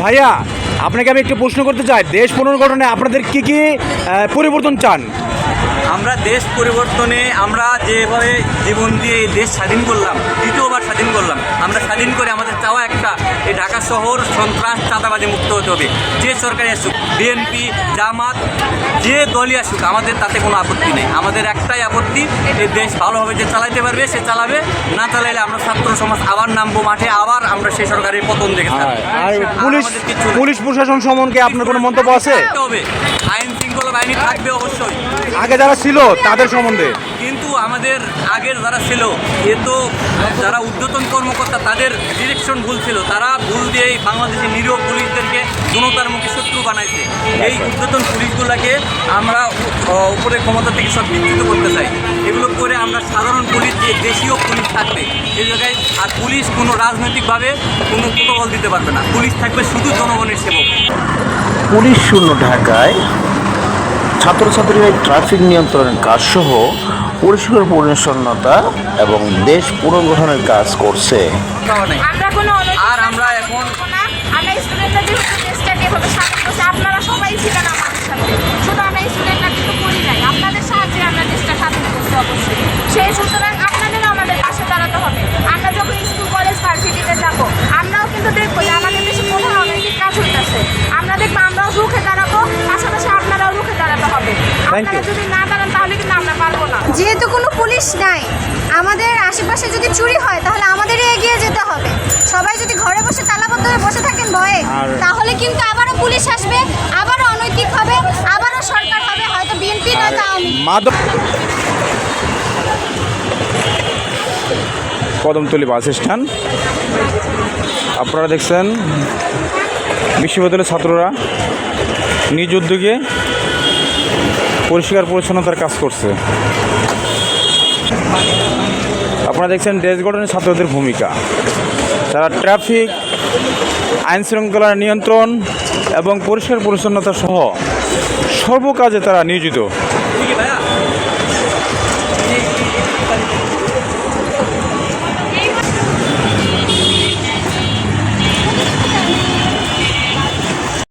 ভাইয়া, আপনাকে আমি একটু প্রশ্ন করতে চাই। দেশ পুনর্গঠনে আপনাদের কি কি পরিবর্তন চান? আমরা দেশ পরিবর্তনে আমরা যেভাবে জীবন দিয়ে দেশ স্বাধীন করলাম, দ্বিতীয়বার স্বাধীন করলাম। আমরা স্বাধীন করে আমাদের চাওয়া একটা এই ঢাকা শহর সন্ত্রাস চাঁদাবাজি মুক্ত হতে হবে। যে সরকারি আসুক বিএনপি জামাত যে দলই আসুক আমাদের তাতে কোনো আপত্তি নেই। আমাদের একটাই আপত্তি এই দেশ ভালোভাবে যে চালাইতে পারবে সে চালাবে। না চালাইলে আমরা ছাত্র সমাজ আবার নামবো মাঠে আবার আমরা সেই সরকারের পতন দেখে পুলিশ কিচ্ছু নেই। পুলিশ প্রশাসন সম্বন্ধে আপনার কোনো মন্তব্য আছে? হবে। আইন শৃঙ্খলা বাহিনী থাকবে অবশ্যই। আগে যারা ছিল তাদের সম্বন্ধে। আমাদের আগের যারা ছিল, এ তো যারা উদ্যতন কর্মকর্তা, তাদের ডিরেকশন ভুল ছিল। তারা ভুল দিয়ে এই বাংলাদেশের নিরীহ পুলিশদেরকে জনতার মুখে শত্রু বানাইছে। এই উদ্যতন পুলিশগুলোকে আমরা উপরে ক্ষমতা থেকে সব বিচ্যুত করতে চাই। এগুলো করে আমরা সাধারণ পুলিশ, যে দেশীয় পুলিশ থাকবে এই জায়গায় আর পুলিশ কোনো রাজনৈতিকভাবে কোনো প্রোটোকল দিতে পারবে না। পুলিশ থাকবে শুধু জনগণের সেবক। পুলিশ শূন্য ঢাকায় ছাত্রছাত্রীরা ট্রাফিক নিয়ন্ত্রণের কাজ সহ পরিষ্কার পরিচ্ছন্নতা এবং দেশ পুনর্গঠনের কাজ করছে। আর আমরা এখন- আপনারা সবাই ছিলেন আপনারা যদি না দাঁড়ান তাহলে কিন্তু আমরা পারব না। যেহেতু কোনো পুলিশ নাই আমাদের আশেপাশে যদি চুরি হয় তাহলে আমাদেরই এগিয়ে যেতে হবে। সবাই যদি ঘরে বসে তালাবদ্ধ হয়ে বসে থাকেন ভয়ে তাহলে কিন্তু আবারও পুলিশ আসবে আবারও অনৈতিক হবে আবারও সরকার হবে হয়তো বিএনপি নয়তো আওয়ামী মাদক কদমতলি বাস স্ট্যান্ড। আপনারা দেখছেন বিশ্ববিদ্যালয়ের ছাত্ররা নিজ উদ্যোগে পরিষ্কার পরিচ্ছন্নতার কাজ করছে। আপনারা দেখছেন দেশ গঠনের ছাত্রদের ভূমিকা। তারা ট্রাফিক, আইন শৃঙ্খলার নিয়ন্ত্রণ এবং পরিষ্কার পরিচ্ছন্নতা সহ সর্বকাজে তারা নিয়োজিত।